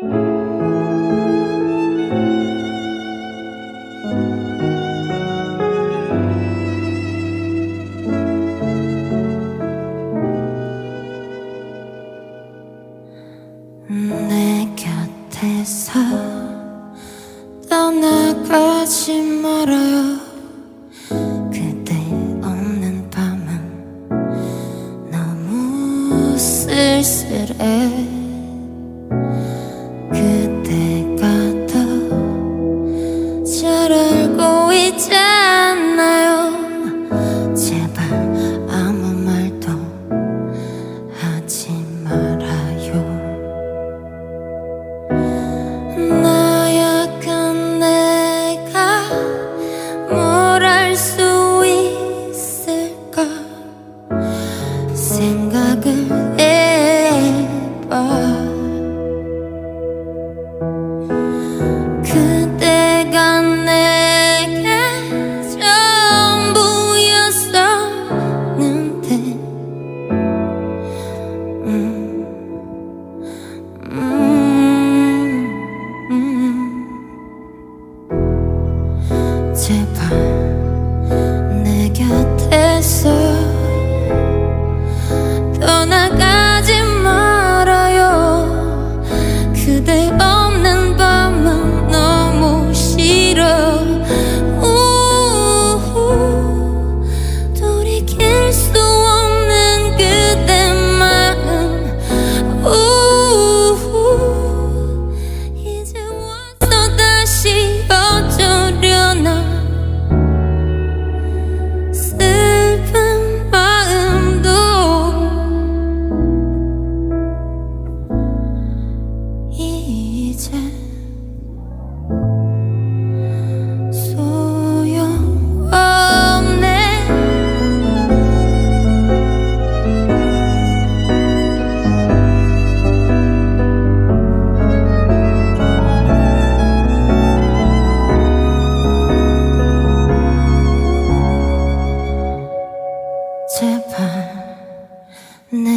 내 곁에서 떠나가지 말아, 그대 없는 밤은 너무 쓸쓸해. 제발 내 곁에서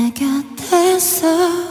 내 곁에서